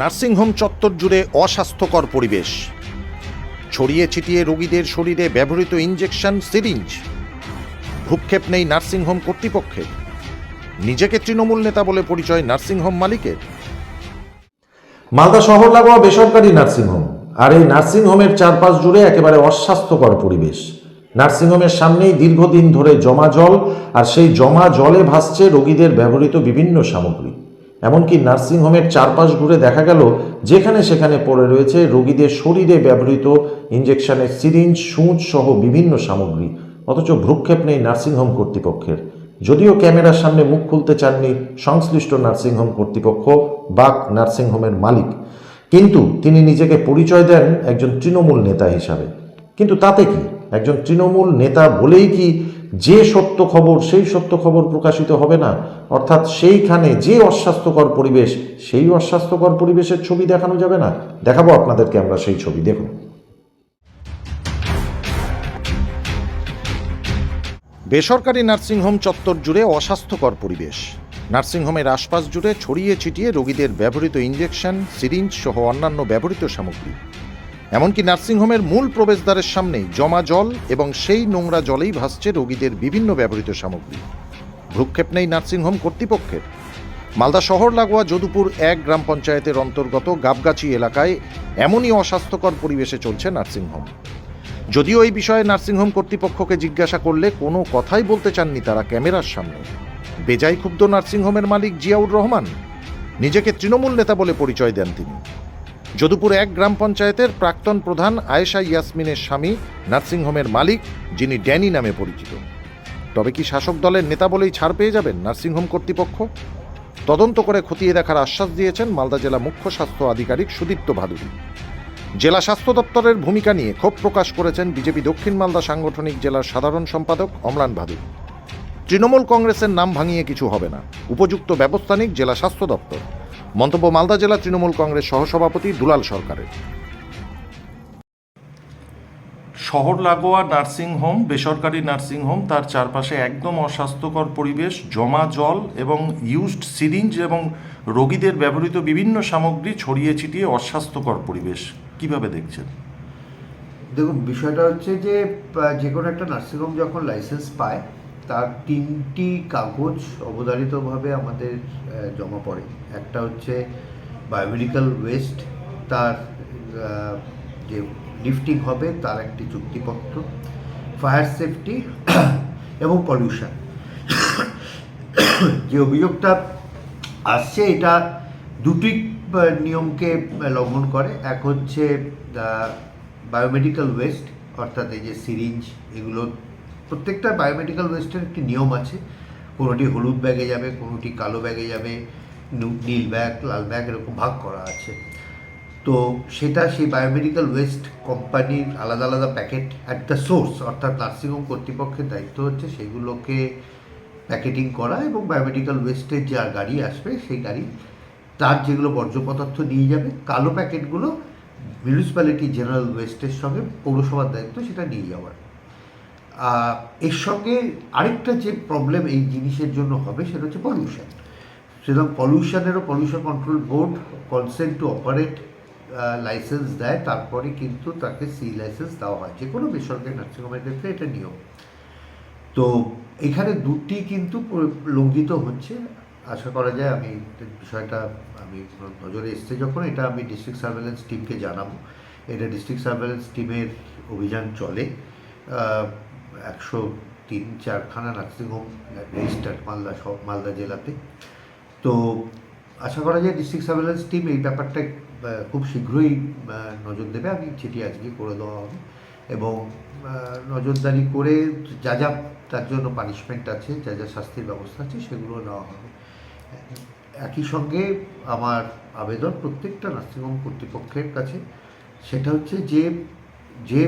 Nursing home চত্বর জুড়ে অস্বাস্থ্যকর পরিবেশ। ছড়িয়ে ছিটিয়ে রোগীদের শরীরে ব্যবহৃত ইঞ্জেকশন সিরিঞ্জ। ভূক্ষেপ নেই নার্সিংহোম কর্তৃপক্ষের। নিজেকে তৃণমূল নেতা বলে পরিচয় নার্সিংহোম মালিকের। মালদা শহর লাগোয়া বেসরকারি নার্সিংহোম। আর এই নার্সিংহোমের চারপাশ জুড়ে একেবারে অস্বাস্থ্যকর পরিবেশ। নার্সিংহোমের সামনেই দীর্ঘদিন ধরে জমা জল, আর সেই জমা জলে ভাসছে রোগীদের ব্যবহৃত বিভিন্ন সামগ্রী। এমনকি নার্সিংহোমের চারপাশ ঘুরে দেখা গেল যেখানে সেখানে পড়ে রয়েছে রোগীদের শরীরে ব্যবহৃত ইঞ্জেকশনের সিরিঞ্জ, সূচ সহ বিভিন্ন সামগ্রী। অথচ ভ্রুক্ষেপ নেই নার্সিংহোম কর্তৃপক্ষের। যদিও ক্যামেরার সামনে মুখ খুলতে চাননি সংশ্লিষ্ট নার্সিংহোম কর্তৃপক্ষ বা নার্সিংহোমের মালিক। কিন্তু তিনি নিজেকে পরিচয় দেন একজন তৃণমূল নেতা হিসাবে। কিন্তু তাতে কি? একজন তৃণমূল নেতা বলেই কি যে সত্য খবর, সেই সত্য খবর প্রকাশিত হবে না? অর্থাৎ সেইখানে যে অস্বাস্থ্যকর পরিবেশ, সেই অস্বাস্থ্যকর পরিবেশের ছবি দেখানো যাবে না? দেখাবো আপনাদেরকে আমরা সেই ছবি, দেখুন। বেসরকারি নার্সিংহোম চত্বর জুড়ে অস্বাস্থ্যকর পরিবেশ। নার্সিংহোমের আশপাশ জুড়ে ছড়িয়ে ছিটিয়ে রোগীদের ব্যবহৃত ইঞ্জেকশন সিরিঞ্জ সহ অন্যান্য ব্যবহৃত সামগ্রী। এমনকি নার্সিংহোমের মূল প্রবেশদ্বারের সামনেই জমা জল এবং সেই নোংরা জলেই ভাসছে রোগীদের বিভিন্ন ব্যবহৃত সামগ্রী। ভ্রুক্ষেপ নেই নার্সিংহোম কর্তৃপক্ষের। মালদা শহর, লাগোয়া, যদুপুর এক গ্রাম পঞ্চায়েতের অন্তর্গত গাবগাছি এলাকায় এমনই অস্বাস্থ্যকর পরিবেশে চলছে নার্সিংহোম যদিও এই বিষয়ে নার্সিংহোম কর্তৃপক্ষকে জিজ্ঞাসা করলে কোনো কথাই বলতে চাননি তারা ক্যামেরার সামনে। বেজায় ক্ষুব্ধ নার্সিংহোমের মালিক জিয়াউর রহমান। নিজেকে তৃণমূল নেতা বলে পরিচয় দেন তিনি। যদুপুর এক গ্রাম পঞ্চায়েতের প্রাক্তন প্রধান আয়েশা ইয়াসমিনের স্বামী নার্সিংহোমের মালিক, যিনি ড্যানি নামে পরিচিত। তবে কি শাসক দলের নেতা বলেই ছাড় পেয়ে যাবেন নার্সিংহোম কর্তৃপক্ষ? তদন্ত করে খতিয়ে দেখার আশ্বাস দিয়েছেন মালদা জেলা মুখ্য স্বাস্থ্য আধিকারিক সুদীপ্ত ভাদুরী। জেলা স্বাস্থ্য দপ্তরের ভূমিকা নিয়ে ক্ষোভ প্রকাশ করেছেন বিজেপি দক্ষিণ মালদা সাংগঠনিক জেলার সাধারণ সম্পাদক অমলান ভাদুরী। তৃণমূল কংগ্রেসের নাম ভাঙিয়ে কিছু হবে না, উপযুক্ত ব্যবস্থা নিক জেলা স্বাস্থ্য দপ্তর। মন্তব্য মালদা জেলা তৃণমূল কংগ্রেস সহসভাপতি দুলাল সরকারের। শহর লাগোয়া নার্সিংহোম বেসরকারি নার্সিংহোম তার চারপাশে একদম অস্বাস্থ্যকর পরিবেশ জমা জল এবং ইউজড সিরিঞ্জ এবং রোগীদের ব্যবহৃত বিভিন্ন সামগ্রী ছড়িয়ে ছিটিয়ে অস্বাস্থ্যকর পরিবেশ। কীভাবে দেখছেন? দেখুন বিষয়টা হচ্ছে যে যে কোনো একটা নার্সিংহোম যখন লাইসেন্স পায় তার তিনটি কাগজ অবধারিতভাবে আমাদের জমা পড়ে। একটা হচ্ছে বায়োমেডিক্যাল ওয়েস্ট তার যে লিফটিং হবে তার একটি চুক্তিপত্র ফায়ার সেফটি এবং পলিউশন যে অভিযোগটা আসছে, এটা দুটি নিয়মকে লঙ্ঘন করে। এক হচ্ছে বায়োমেডিক্যাল ওয়েস্ট অর্থাৎ এই যে সিরিঞ্জ এগুলো প্রত্যেকটা বায়োমেডিক্যাল ওয়েস্টের একটি নিয়ম আছে। কোনোটি হলুদ ব্যাগে যাবে, কোনোটি কালো ব্যাগে যাবে। নীল ব্যাগ লাল ব্যাগ এরকম ভাগ করা আছে। তো সেটা সেই বায়োমেডিক্যাল ওয়েস্ট কোম্পানির আলাদা আলাদা প্যাকেট অ্যাট দ্য সোর্স অর্থাৎ নার্সিংহোম কর্তৃপক্ষের দায়িত্ব হচ্ছে সেগুলোকে প্যাকেটিং করা এবং বায়োমেডিক্যাল ওয়েস্টের যে গাড়ি আসবে, সেই গাড়ি তার যেগুলো বর্জ্য পদার্থ নিয়ে যাবে, কালো প্যাকেটগুলো মিউনিসিপ্যালিটি জেনারেল ওয়েস্টের সঙ্গে পৌরসভার দায়িত্ব সেটা নিয়ে যাওয়ার। এর সঙ্গে আরেকটা যে প্রবলেম এই জিনিসের জন্য হবে সেটা হচ্ছে পলিউশন সুতরাং পলিউশনেরও pollution control board consent to operate licence দেয়। তারপরে কিন্তু তাকে সি লাইসেন্স দেওয়া হয়। যে কোনো বেসরকারি নার্সিংহোমের ক্ষেত্রে এটা নিয়ম। তো এখানে দুটি কিন্তু লঙ্ঘিত হচ্ছে। আশা করা যায় আমি বিষয়টা আমি নজরে এসছে যখন এটা আমি ডিস্ট্রিক্ট সার্ভেলেন্স টিমকে জানাব। এটা ডিস্ট্রিক্ট সার্ভেলেন্স টিমের অভিযান চলে। একশো তিন, চারখানা নার্সিংহোম রেজিস্টার্ড মালদা সব মালদা জেলাতে। তো আশা করা যায় ডিস্ট্রিক্ট সার্ভেলেন্স টিম এই ব্যাপারটা খুব শীঘ্রই নজর দেবে। আমি চিঠি আজকে করে দেওয়া হবে। এবং নজরদারি করে যা যা তার জন্য পানিশমেন্ট আছে, যা যা শাস্তির ব্যবস্থা আছে, সেগুলো নেওয়া হবে। একই সঙ্গে আমার আবেদন প্রত্যেকটা নার্সিংহোম কর্তৃপক্ষের কাছে। সেটা হচ্ছে যে যে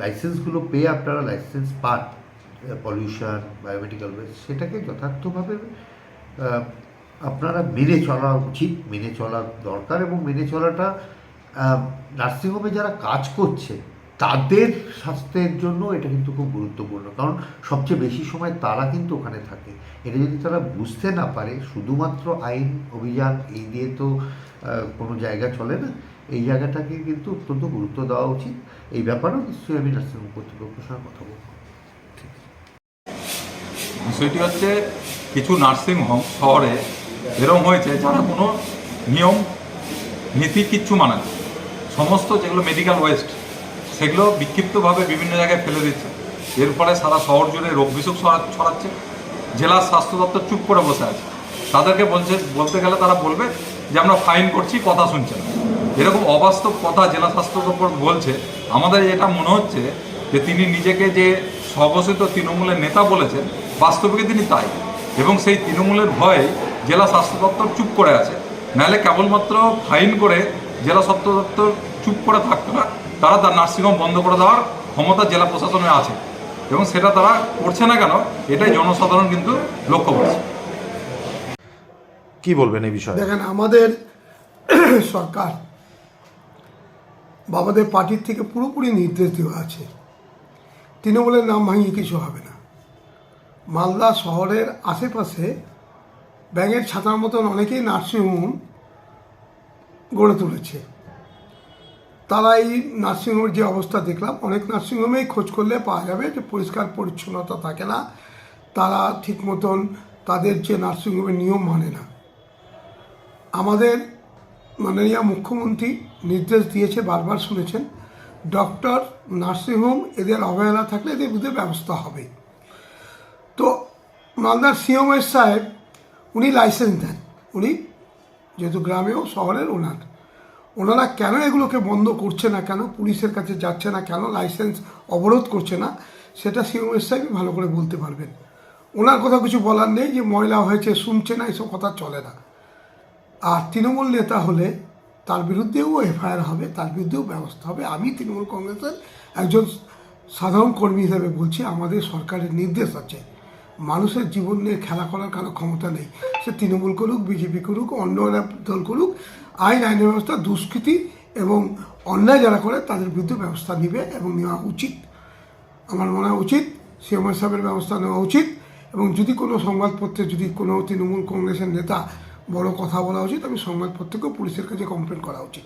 লাইসেন্সগুলো পেয়ে আপনারা লাইসেন্স পান পলিউশন বায়োমেডিক্যাল ওয়েস্ট সেটাকে যথার্থভাবে আপনারা মেনে চলা উচিত, মেনে চলা দরকার এবং মেনে চলাটা নার্সিংহোমে যারা কাজ করছে, তাদের স্বাস্থ্যের জন্য এটা কিন্তু খুব গুরুত্বপূর্ণ। কারণ সবচেয়ে বেশি সময় তারা কিন্তু ওখানে থাকে। এটা যদি তারা বুঝতে না পারে, শুধুমাত্র আইন অভিযান, এই দিয়ে তো কোনো জায়গা চলে না, এই জায়গাটাকে কিন্তু অত্যন্ত গুরুত্ব দেওয়া উচিত। এই ব্যাপারেও নিশ্চয়ই আমি নার্সিংহোম কর্তৃপক্ষের সঙ্গে কথা বলব। বিষয়টি হচ্ছে, কিছু নার্সিং হোম শহরে এরকম হয়েছে যারা কোনো নিয়ম, নীতি কিচ্ছু মানে সমস্ত যেগুলো মেডিকেল ওয়েস্ট সেগুলো বিক্ষিপ্তভাবে বিভিন্ন জায়গায় ফেলে দিচ্ছে। এর ফলে সারা শহর জুড়ে রোগ ছড়া- ছড়াচ্ছে। জেলার স্বাস্থ্য দপ্তর চুপ করে বসে আছে। তাদেরকে বলছে, বলতে গেলে তারা বলবে যে, আমরা ফাইন করছি, কথা শুনছে না। এরকম অবাস্তব কথা জেলা স্বাস্থ্য দপ্তর বলছে। আমাদের এটা মনে হচ্ছে যে, তিনি নিজেকে যে স্বঘোষিত তৃণমূলের নেতা বলেছেন, বাস্তবিকে তিনি তাই। এবং সেই তৃণমূলের ভয়ে জেলা স্বাস্থ্য দপ্তর চুপ করে আছে। নাহলে কেবলমাত্র ফাইন করে জেলা স্বাস্থ্য দপ্তর চুপ করে থাকতো না তারা তার নার্সিংহোম বন্ধ করে দেওয়ার ক্ষমতা জেলা প্রশাসনে আছে। এবং সেটা তারা করছে না কেন এটাই জনসাধারণ কিন্তু লক্ষ্য করছে। কি বলবেন এই বিষয়ে? দেখেন আমাদের সরকার বাবাদের পার্টির থেকে পুরোপুরি নির্দেশ দেওয়া আছে। তৃণমূলের নাম ভাঙিয়ে কিছু হবে না। মালদা শহরের আশেপাশে ব্যাঙের ছাতার মতন অনেকেই নার্সিংহোম গড়ে তুলেছে। তারা এই নার্সিংহোমের যে অবস্থা দেখলাম, অনেক নার্সিংহোমেই খোঁজ করলে পাওয়া যাবে যে পরিষ্কার পরিচ্ছন্নতা থাকে না, তারা ঠিক মতন তাদের যে নার্সিংহোমের নিয়ম মানে না। আমাদের মাননীয় মুখ্যমন্ত্রী নির্দেশ দিয়েছে, বারবার শুনেছেন, ডক্টর নার্সিংহোম এদের অবহেলা থাকলে এদের বিরুদ্ধে ব্যবস্থা হবে। তো মালদার সিএমএস সাহেব উনি লাইসেন্স দেন। উনি যেহেতু গ্রামেও, শহরের ওনার। ওনারা কেন এগুলোকে বন্ধ করছে না কেন? পুলিশের কাছে যাচ্ছে না কেন? লাইসেন্স অবরোধ করছে না? সেটা সিএমএস সাহেবই ভালো করে বলতে পারবেন। ওনার কথা কিছু বলার নেই যে ময়লা হয়েছে, শুনছে না, এসব কথা চলে না। আর তৃণমূল নেতা হলে তার বিরুদ্ধেও এফআইআর হবে, তার বিরুদ্ধেও ব্যবস্থা হবে। আমি তৃণমূল কংগ্রেসের একজন সাধারণ কর্মী হিসেবে বলছি, আমাদের সরকারের নির্দেশ আছে। মানুষের জীবন নিয়ে খেলা করার কারও ক্ষমতা নেই। সে তৃণমূল করুক, বিজেপি করুক, অন্য দল করুক, আইন, আইনের ব্যবস্থা, দুষ্কৃতি এবং অন্যায় যারা করে তাদের বিরুদ্ধে ব্যবস্থা নেবে এবং নেওয়া উচিত। আমার মনে হয় উচিত সিএমআই সাহেবের ব্যবস্থা নেওয়া উচিত এবং যদি কোনো সংবাদপত্রে যদি কোনো তৃণমূল কংগ্রেসের নেতা বড় কথা বলা উচিত, আমি সংবাদপত্রকেও পুলিশের কাছে কমপ্লেন করা উচিত।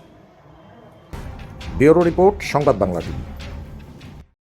ব্যুরো রিপোর্ট, সংবাদ বাংলা টিভি।